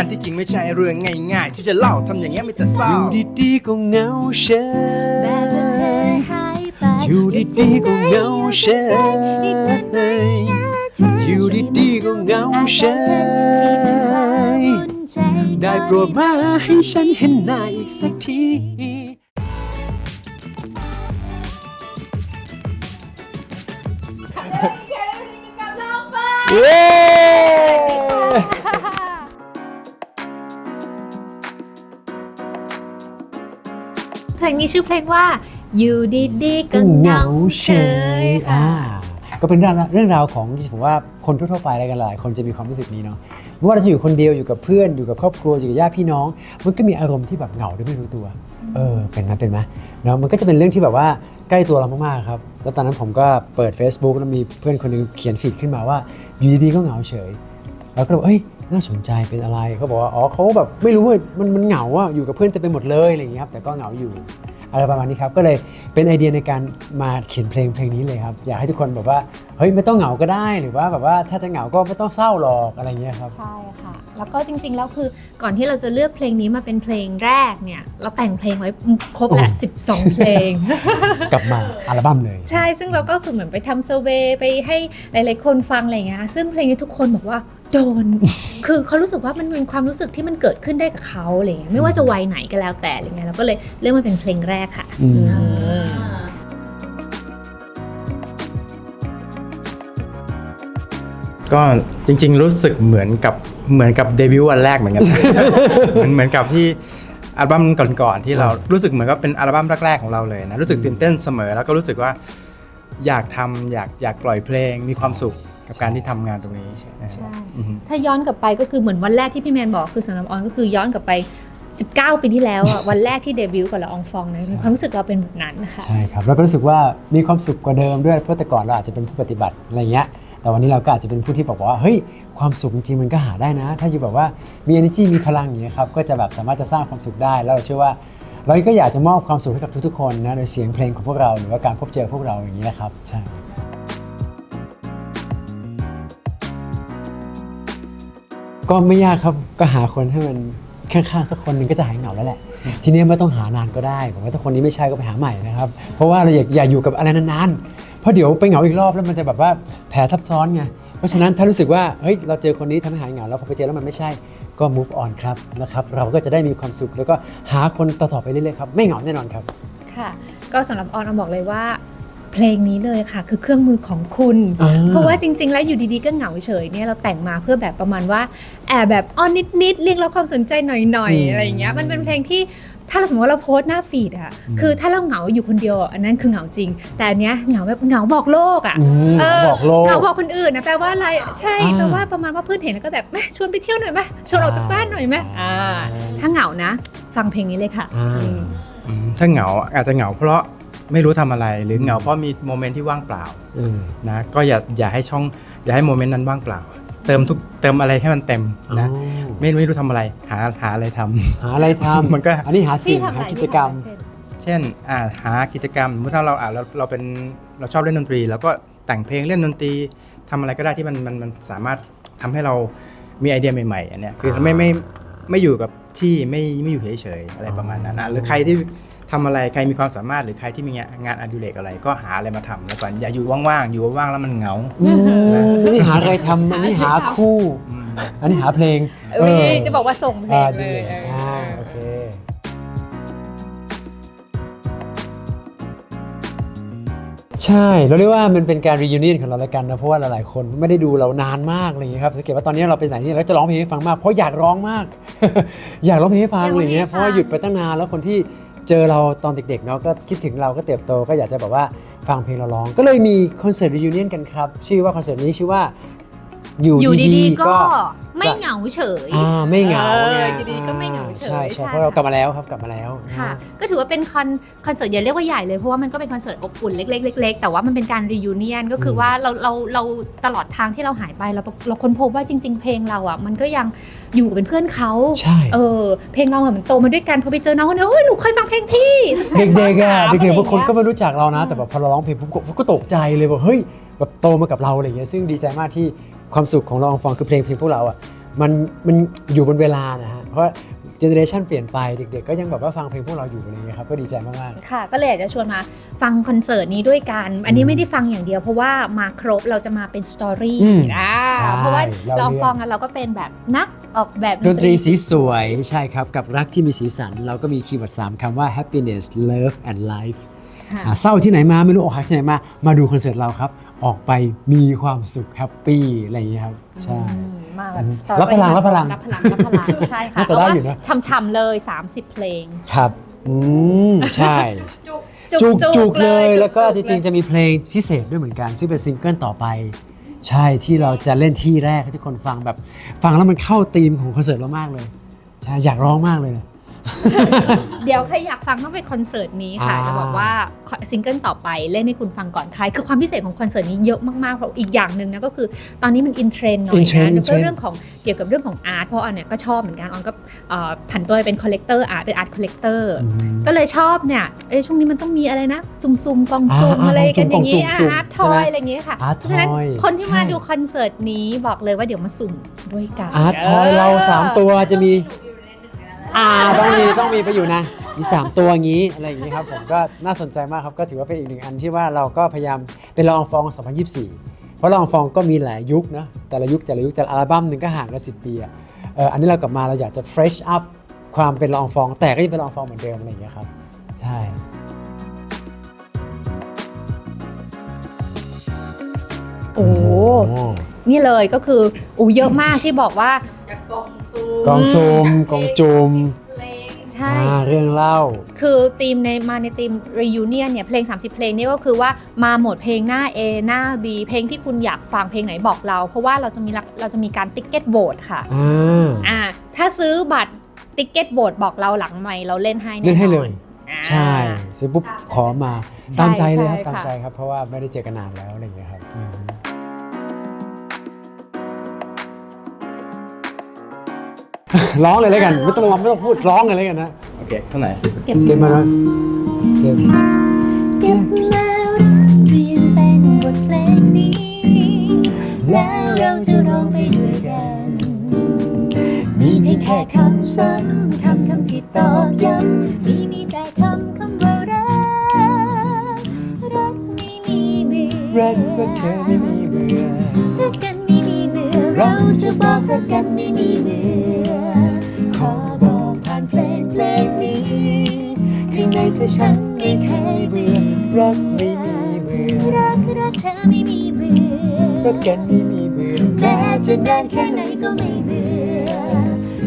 อันที่จริงไม่ใช่เรื่องง่ายๆ ที่จะเล่าทำอย่างเงี้ยไม่แต่เศร้าอยู่ดีๆก็เหงาเฉแบบว่าเธอย หายไปอยู่ดีๆก็เหงาเฉยอยู่ดีๆก็เหงาเฉยได้โปรดมาให้ฉันเห็นหน้าอีกสักที เย้ งนี้ชื่อเพลงว่าอยู่ดีๆก็เหงาเฉยอ่าก็เป็นเรื่องเรื่องราวของที่ผมว่าคนทั่วๆไปอะไรกันหลายคนจะมีความรู้สึกนี้เนาะไม่ว่าเราจะอยู่คนเดียวอยู่กับเพื่อนอยู่กับครอบครัวอยู่กับญาติพี่น้อง มันก็มีอารมณ์ที่แบบเหงาโดยไม่รู้ตัว เออเป็นไหมเป็นไหมเนาะมันก็จะเป็นเรื่องที่แบบว่าใกล้ตัวเรามากๆครับแล้วตอนนั้นผมก็เปิด Facebook แล้วมีเพื่อนคนหนึงเขียนฟีดขึ้นมาว่าอยู่ดีๆก็เหงาเฉย แล้วก็เลยบอกเอ้ย น่าสนใจเป็นอะไรเขาบอกว่าอ๋อเขาแบบไม่รู้ว่ามันมันเหงาอะอยู่กับเพื่อนเต็มไปหมดเลยอะไรอย่างเงี้ยครับแต่ก็เหงาอยู่อะไรประมาณนี้ครับก็เลยเป็นไอเดียในการมาเขียนเพลงเพลงนี้เลยครับอยากให้ทุกคนแบบว่าเฮ้ยไม่ต้องเหงาก็ได้หรือว่าแบบว่าถ้าจะเหงาก็ไม่ต้องเศร้าหรอกอะไรเงี้ยครับใช่ค่ะ แล้วก็จริงๆแล้วคือก่อนที่เราจะเลือกเพลงนี้มาเป็นเพลงแรกเนี่ยเราแต่งเพลงไว้ครบและโอ้12 เพลง กลับมาอัลบั้มเลย ใช่ซึ่งเราก็คือเหมือนไปทำเซอร์เวย์ไปให้หลายๆคนฟังอะไรอย่างเงี้ยซึ่งเพลงนี้ทุกคนบอกว่า โดน คือเขารู้สึกว่ามันเป็นความรู้สึกที่มันเกิดขึ้นได้กับเขาอะไรเงี้ยไม่ว่าจะวัยไหนก็แล้วแต่อะไรเงี้ยเราก็เลยเลือกมาเป็นเพลงแรกค่ะก็จริง ๆ รู้สึกเหมือนกับเหมือนกับเดบิวต์วันแรกเหมือนกัน เหมือนเหมือนกับที่อัลบั้มก่อนๆที่เรารู้สึกเหมือนกับเป็นอัลบั้มแรกๆของเราเลยนะรู้สึกตื่นเต้นเสมอแล้วก็รู้สึกว่าอยากทำอยากอยากปล่อยเพลงมีความสุข กับการที่ทำงานตรงนี้ใช่ อือฮึ ถ้าย้อนกลับไปก็คือเหมือนวันแรกที่พี่แมนบอกคือสำหรับออนก็คือย้อนกลับไป 19 ปีที่แล้วอะ วันแรกที่เดบิวต์กับละอองฟองนะมีความรู้สึกเราเป็นแบบนั้นนะคะใช่ครับแล้วก็รู้สึกว่ามีความสุขกว่าเดิมด้วยเพราะแต่ก่อนเราอาจจะเป็นผู้ปฏิบัติอะไรเงี้ยแต่วันนี้เราก็อาจจะเป็นผู้ที่บอกว่าเฮ้ยความสุขจริงๆมันก็หาได้นะ ถ้าอยู่แบบว่ามี energy มีพลังอย่างเงี้ยครับก็จะแบบสามารถจะสร้างความสุขได้แล้วเราเชื่อว่า เราก็อยากจะมอบความสุขให้กับทุกๆคนนะโดยเสียงเพลงของพวกเราหรือว่าการพบเจอพวกเราอย่างนี้นะครับใช่ ก็ไม่ยากครับก็หาคนให้มันข้างๆสักคนหนึ่งก็จะหายเหงาแล้วแหละ ทีนี้ไม่ต้องหานานก็ได้ผมว่าถ้าคนนี้ไม่ใช่ก็ไปหาใหม่นะครับ เพราะว่าเราอยากอย่าอยู่กับอะไรนานๆเพราะเดี๋ยวไปเหงาอีกรอบแล้วมันจะแบบว่าแผลทับซ้อนไงเพราะฉะนั้นถ้ารู้สึกว่าเฮ้ยเราเจอคนนี้ทำให้หายเหงาแล้วพอไปเจอแล้วมันไม่ใช่ก็ move on ครับนะครับเราก็จะได้มีความสุขแล้วก็หาคนต่อๆไปเรื่อยๆครับไม่เหงาแน่นอนครับ ค่ะ ก็สำหรับออนออนบอกเลยว่า เพลงนี้เลยค่ะ คือเครื่องมือของคุณอ่าเพราะว่าจริง ๆ แล้วอยู่ดีๆก็เหงาเฉยเนี่ยเราแต่งมาเพื่อแบบประมาณว่าแอบแบบอ้อนนิดๆเรียกรับความสนใจหน่อยอืมๆอะไรอย่างเงี้ยมันเป็นเพลงที่ถ้าเราสมมติว่าเราโพสต์หน้าฟีดอะอืมคือถ้าเราเหงาอยู่คนเดียวอะอันนั้นคือเหงาจริง แต่อันเนี้ยเหงาแบบเหงาบอกโลกอะอืมเออบอกโลกเหงาบอกคนอื่นนะแปลว่าอะไรใช่อ่าแปลว่าประมาณว่าเพื่อนเห็นแล้วก็แบบแม่ชวนไปเที่ยวหน่อยไหมชวนออกจากบ้านหน่อยไหมอ่าถ้าเหงานะ ฟังเพลงนี้เลยค่ะอ่าอืมอืมถ้าเหงาอาจจะเหงาเพราะ ไม่รู้ทำอะไรหรือเหงาเพราะมีโมเมนต์ที่ว่างเปล่าอืมนะก็อย่าอย่าให้ช่องอย่าให้โมเมนต์นั้นว่างเปล่า เติมทุกเติมอะไรให้มันเต็มนะอ๋อไม่ไม่รู้ทำอะไรหาหาอะไรทำหาอะไรทำมันก็อันนี้หาสิ่พี่งทำอะหาไรกิจกรรมพี่ทำอะไเช่นเช่นอ่าหากิจกรรมสมมติถ้าเราอ่าเราเราเป็นเราชอบเล่นดนตรี แล้วก็แต่งเพลงเล่นดนตรีทำอะไรก็ได้ที่มันมันมันสามารถทำให้เรามีไอเดียใหม่ๆอันเนี้ยคืออ่าไม่ไม่ไม่อยู่กับที่ไม่ไม่อยู่เฉยๆอะไรประมาณนั้นนะหรือใครที่ ทำอะไรใครมีความสามารถหรือใครที่มีงานงานอดิเรกอะไรก็หาอะไรมาทำแล้วก่อนอย่าอยู่ว่างๆอยู่ว่างๆแล้วมันเหงาอืมอันนี้หาอะไรทำอันนี้หาคู่อืมอันนี้หาเพลงเอ้ยจะบอกว่าส่งเพลอ่างเลดียเออออ่าโอเคใช่ เราเรียกว่ามันเป็นการ reunion ของเราละกันนะ เพราะว่าหลายๆ คนไม่ได้ดูเรานานมากอะไรอย่างเงี้ยครับสังเกตว่าตอนนี้เราไปไหนนี่เราจะร้องเพลงให้ฟังมาก เพราะอยากร้องมาก อยากร้องเพลงให้ฟังอยากร้อะองไรอย่างเงี้ยเพเพลงให้ฟังราะว่าหยุดไปตั้งนานแล้วคนที่ เจอเราตอนเด็กๆเนาะก็คิดถึงเราก็เติบโตก็อยากจะแบบว่าฟังเพลงเราร้อง ก็เลยมีคอนเสิร์ต reunion กันครับ ชื่อว่าคอนเสิร์ตนี้ชื่อว่า อยู่อยู่ดีดีๆๆก็ไม่เหงาเฉย อ่าไม่เหงาเออไงอยู่ดีๆก็ไม่เหงาเฉยใช่ใช่ใช่ เพราะเรากลับมาแล้วครับกลับมาแล้วค่ะ ก็ถือว่าเป็นคอนคอนเสิร์ตอย่าเรียกว่าใหญ่เลยเพราะว่ามันก็เป็นคอนเสิร์ตอบอุ่นเล็กๆเล็กๆแต่ว่ามันเป็นการรียูเนียนก็คือว่าเราเราเราตลอดทางที่เราหายไปเราเราค้นพบว่าจริง ๆ เพลงเราอะมันก็ยังอยู่เป็นเพื่อนเขาใช่เออเพลงเราอะมันโตมาด้วยกันพอไปเจอน้องคนนี้เฮ้ยหนูเคยฟังเพลงพี่ เด็กๆอะตั้งแต่เด็กๆมบางคนก็อะไรอย่ไม่รู้จักเรานะ แต่แบบพอเราร้องเพลงปุ๊บก็ก็ตกใจเลยบอกเฮ้ย แบบโตมากับเราอะไรเงี้ยซึ่งดีใจมากที่ความสุขของเราองฟองคือเพลงเพลงพวกเราอะมันมันอยู่บนเวลานะฮะเพราะเจเนอเรชันเปลี่ยนไปเด็กๆ ก็ยังแบบว่าฟังเพลงพวกเราอยู่อะไรเงี้ยครับก็ดีใจมากๆค่ะ ก็เลยอยากจะชวนมาฟังคอนเสิร์ตนี้ด้วยกัน อันนี้ไม่ได้ฟังอย่างเดียวเพราะว่ามาครบเราจะมาเป็นสตอรี่อืมอ่าใช่เพราะว่าเราเราเรียนฟังกันเราก็เป็นแบบนักออกแบบดนตรีสีสวยใช่ครับ กับรักที่มีสีสัน เราก็มีคีย์เวิร์ดสามคำว่า happiness love and life ค่ะอ่าเศร้าที่ไหนมาไม่รู้อกหักที่ไหนมามาดูคอนเสิร์ตเราครับ ออกไปมีความสุขแฮปปี้อะไรอย่างเงี้ยครับใช่ อืมมาแบบอืม story รับพลังรับพลังรับพลังรับพลังใช่ค่ะน่าจะได้อยู่นะช่ำๆเลย 30 เพลง ครับอืมใช่ จุกจุกจุกเลยจุกแล้วก็จจุริงๆ จะมีเพลงพิเศษด้วยเหมือนกัน ซึ่งเป็นซิงเกิลต่อไป ใช่ที่เราจะเล่นที่แรกให้ทุกคนฟังแบบ ฟังแล้วมันเข้าธีมของคอนเสิร์ตเรามากเลยใช่อยากร้องมากเลยนะ เดี๋ยวใครอยากฟังต้องไปคอนเสิร์ตนี้ค่ะ อ่า จะบอกว่าซิงเกิลต่อไปเล่นให้คุณฟังก่อนใคร คือความพิเศษของคอนเสิร์ตนี้เยอะมากๆเพราะอีกอย่างหนึ่งนะก็คือตอนนี้มันอินเทรนด์หน่อย in trend นะ in แล้วก็ trend เรื่องของเกี่ยวกับเรื่องของอาร์ตเพราะอันเนี่ยก็ชอบเหมือนกันออนก็เอ่อผันตัวไปเป็นคอลเลกเตอร์อาร์ตเป็นอาร์ตคอลเลกเตอร์ อืม ก็เลยชอบเนี่ยเอ้ยช่วงนี้มันต้องมีอะไรนะ ซุ่มซุ่มๆกล่องซุ่มอ่าอะไรกันอย่างนี้กล่องสุ่มอาร์ตทใช่ไหอมยอะไรอย่างเงี้ยค่ะ Art เพราะฉะนั้น toy คนที่มาใช่ ดูคอนเสิร์ตนี้บอกเลยว่าเดี๋ยวมาสุ่มด้วยกันอาร์ตทอยเรา3ตัวจะมี อ่าต้องมีต้องมีไปอยู่นะ มี 3 ตัวอย่างนี้อะไรอย่างนี้ครับผมก็น่าสนใจมากครับก็ถือว่าเป็นอีกหนึ่งอันที่ว่าเราก็พยายามเป็นละอองฟอง 2024 เพราะละอองฟองก็มีหลายยุคนะแต่ละยุคแต่ละยุคแต่ละอัลบั้มหนึ่งก็ห่างกัน10 ปีอะเอออันนี้เรากลับมาเราอยากจะ fresh up ความเป็นละอองฟอง แต่ก็ยังเป็นละอองฟองเหมือนเดิมอะไรอย่างเงี้ยครับใช่โอ้โหนี่เลยก็คืออูเยอะมากที่บอกว่ากอง ซูมกองจุมใช่ อ่าเรื่องเล่า คือทีมในมาในทีม reunion เนี่ยเพลง 30 เพลงนี่ก็คือว่ามาหมดเพลงหน้า A หน้า B เพลงที่คุณอยากฟังเพลงไหนบอกเรา เพราะว่าเราจะมีรักเราจะมีการติ๊กเก็ตโ o ตค่ะอ่าอ่าถ้าซื้อบัตรติ๊กเก็ตโ o ตบอกเราหลังใหม่เราเล่นให้แน่นอนเล่นให้เลย อ่า ใช่เสร็จปุ๊บขอมา ใช่ตามใจเลยครับใช่ตามค่ะ ใจครับ เพราะว่าไม่ได้เจอกันนานแล้วอะไรอย่างเงี้ยครับอืม ร้องเลยแล้วกัน ไม่ต้องร้องไม่ต้องพูดร้องเลยแล้วกันนะโอเคเท่าไหร่เก็บเก็บมาแล้วเก็บเก็บแล้วเรียนเป็นบทเพลงนี้ แล้วเราจะร้องไปด้วยกัน มีเพียงแค่คำซ้ำคำคำที่ตอกย้ำที่มีแต่คำคำว่ารัก รักไม่มีเบื่อรักว่าเธอไม่มีเบื่อรักกันไม่มีเบื่อเราจะบอกรักกันไม่มีเบื่อ ในใจฉันไม่เคยเบื่อรักไม่มีเบื่อรักรักเธอไม่มีเบื่อรักกันไม่มีเบื่อแม้จะนานแค่ไหนก็ไม่เบื่อ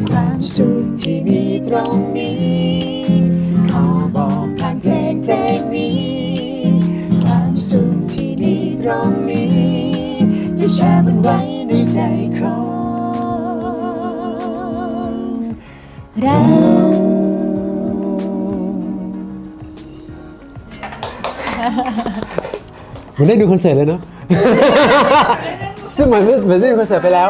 ความสุขที่มีตรงนี้ ขอบอกผ่านเพลงเพลงนี้ ความสุขที่มีตรงนี้ จะแชร์มันไว้ในใจของเรา เหมือนได้ดูคอนเสิร์ตเลยเนาะ ซึ่งเหมือนเหมือนได้ดูคอนเสิร์ตไปแล้ว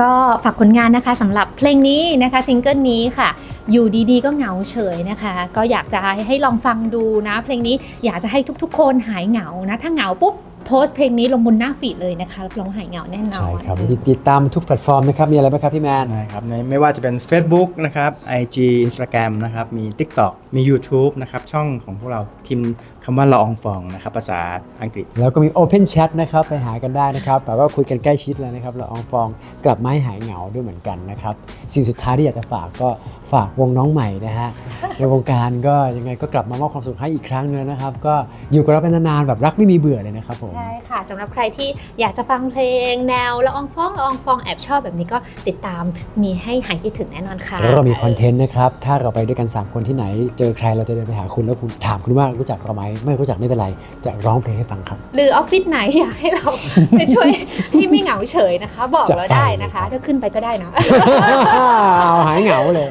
ก็ฝากผลงานนะคะสำหรับเพลงนี้นะคะซิงเกิลนี้ค่ะ อยู่ดีๆ ก็เหงาเฉยนะคะ ก็อยากจะให้ลองฟังดูนะ เพลงนี้อยากจะให้ทุกๆ คนหายเหงานะ ถ้าเหงาปุ๊บ โพสต์เพลงนี้ลงบนหน้าฟีดเลยนะคะรับรองหายเหงาแน่นอน ใช่ครับติดตามทุกแพลตฟอร์มนะครับ มีอะไรบ้างครับพี่แมน นะครับในไม่ว่าจะเป็น Facebook นะครับ IG Instagram นะครับ มี TikTok มี YouTube นะครับ ช่องของพวกเราพิมพ์คำว่าละอองฟองนะครับภาษาอังกฤษ แล้วก็มี Open Chat นะครับไปหากันได้นะครับแบบว่าคุยกันใกล้ชิดเลยนะครับเราอองฟองกลับมาให้หายเหงาด้วยเหมือนกันนะครับสิ่งสุดท้ายที่อยากจะฝากก็ฝากวงน้องใหม่นะฮะในวงการก็ยังไงก็กลับมามอบความสุขให้อีกครั้งหนึงนะครับ ก็อยู่กับเราเป็นนานๆแบบรักไม่มีเบื่อเลยนะครับผมใช่ค่ะสำหรับใครที่อยากจะฟังเพลงแนวละอองฟองละอองฟองแอบชอบแบบนี้ก็ติดตามมีให้หายคิดถึงแน่นอนค่ะแล้วเรามีคอนเทนต์นะครับถ้าเราไปด้วยกัน 3 คนที่ไหน เจอใครเราจะเดินไปหาคุณแล้วคุณถามคุณว่ารู้จักเราไหมไม่รู้จักไม่เป็นไร จะร้องเพลงให้ฟังครับ หรือออฟฟิศไหนอยากให้เราไปช่วยให้ไม่เหงาเฉยนะคะ บอกจะเราไปได้นะคะ ถ้าขึ้นไปก็ได้นะเอาหายเหงาเลย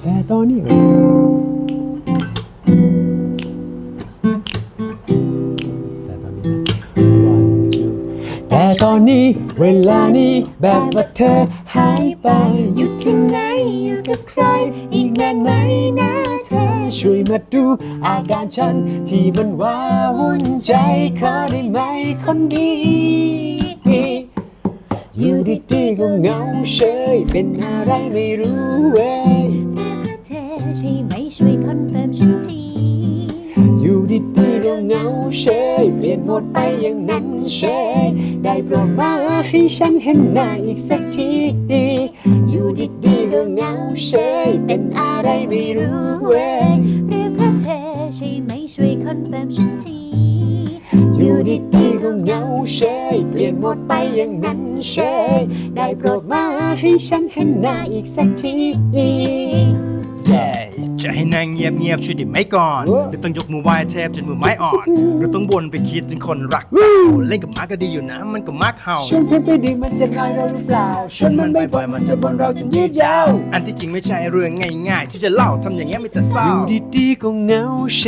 แต่ตอนนี้ ตอนนี้ เวลานี้แบบว่าเธอหายไป อยู่ที่ไหนอยู่กับใคร อีกนานไหมนะเธอ ช่วยมาดูอาการฉัน ที่มันว้าวุ่นใจขอได้ไหมคนดีอยู่ดีๆก็เหงาเฉยเป็นอะไรไม่รู้เว้ยเรียกพระเธอใช่ไหมช่วยคอนเฟิร์มฉันที่ เหงาเฉยเปลี่ยนหมดไปอย่างนั้นเฉยได้โปรดมาให้ฉันเห็นหน้าอีกสักทีดีอยู่ดีๆก็เหงาเฉยเป็นอะไรไม่รู้เว้ยเรียกพระเธอใช่ไหมช่วยคอนเฟิร์มฉันทีอยู่ดีๆก็เหงาเฉยเปลี่ยนหมดไปอย่างนั้นเฉยได้โปรดมาให้ฉันเห็นหน้าอีกสักทีแย่ จะให้นางเงียบเงียบๆช่วยได้ไหมก่อนเออหรือต้องยกมือไหว้เทพจนมือไม้อ่อนหรือต้องบนไปคิดจนคนรักเล่นกับหมาก็ดีอยู่นะ มันก็มักเห่าชวนเพื่อนไปดีมันจะน้อยเราหรือเปล่าชวนมันบ่อยๆมันจะบนเราจนยืดยาวอันที่จริงไม่ใช่เรื่องง่ายๆ ที่จะเล่าทำอย่างเงี้ยมีแต่เศร้าอยู่ดีๆก็เหงาเฉ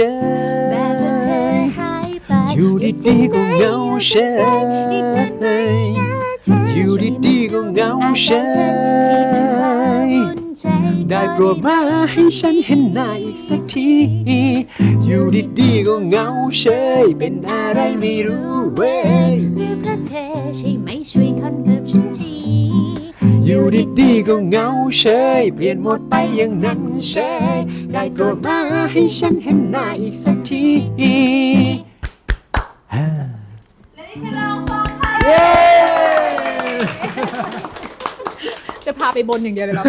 แบบว่าเธอยหายไปอยู่ดีๆก็เหงาเฉยอยู่ดีๆก็เหงาเฉยได้โปรดมาให้ฉันเห็นหน้าอีกสักที อยู่ดีๆก็เหงาเฉย เป็นอะไรไม่รู้เว้ยหรือพระเธอใช่ไหมช่วยคอนเฟิร์มฉันทีอยู่ดีๆก็เหงาเฉย เปลี่ยนโหมดไปอย่างนั้นเฉย ได้โปรดมาให้ฉันเห็นหน้าอีกสักที พาไปบนอย่างเดียวเลยเรา